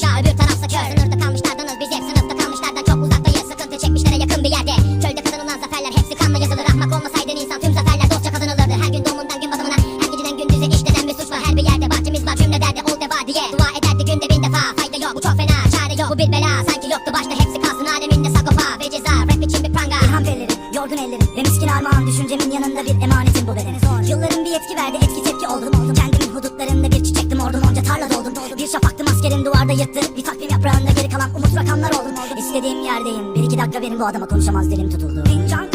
kalmışlar öbür tarafsa kör Sınırda kalmışlardanız biz hep sınıfta kalmışlardan çok uzaktayız Sıkıntı çekmişlere yakın bir yerde. Çölde kazanılan zaferler hepsi kanla yazılır. Ahmak olmasaydın insan tüm zaferler dostça kazanılırdı. Her gün doğumundan gün batımına her geceden gündüze işlenen bir suç var. Her bir yerde bahçemiz var cümle derdi ol deva diye. Dua ederdi günde bin defa fayda yok. Bu çok fena Çare yok. Bu bir bela sanki yoktu başta. Hepsi kalsın aleminde sakopa Ve ceza. Rap için bir pranga. İlham veririm yorgun ellerim. Ve miskin armağan Düşüncemin yanında bir emanetim bu bedene. Yılların bir etki verdi etki tepki oldu. Çizdiğim duvarda yırttı Bir takvim yaprağında geri kalan umut rakamlar oldum İstediğim yerdeyim Bir iki dakika benim bu adama konuşamaz dilim tutuldu. Fincan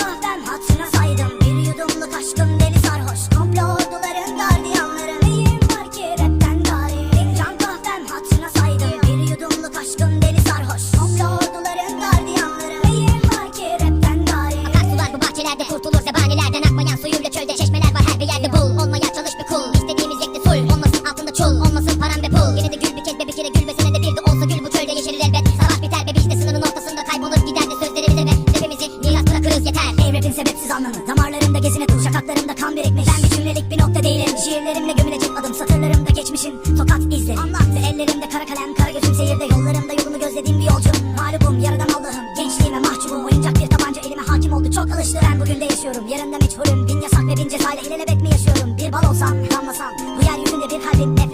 sebepsiz anlamı. Damarlarımda gezine tul şakaklarımda kan birikmiş. Ben bir cümlelik bir nokta değilim. Şiirlerimle gömülecek adım satırlarımda geçmişin Tokat izleri Anlattı ellerimde kara kalem kara gözüm seyirde. Yollarımda yolunu gözlediğim bir yolcu. Mağlubum yaradan Allah'ım. Gençliğime mahcubum. Oyuncak bir tabanca elime hakim oldu. Çok alıştı ben bugün de yaşıyorum Yarında meçhulüm Bin yasak ve bin cezayla ilelebet mi yaşıyorum? Bir bal olsam damlasam Bu yeryüzünde bir var olan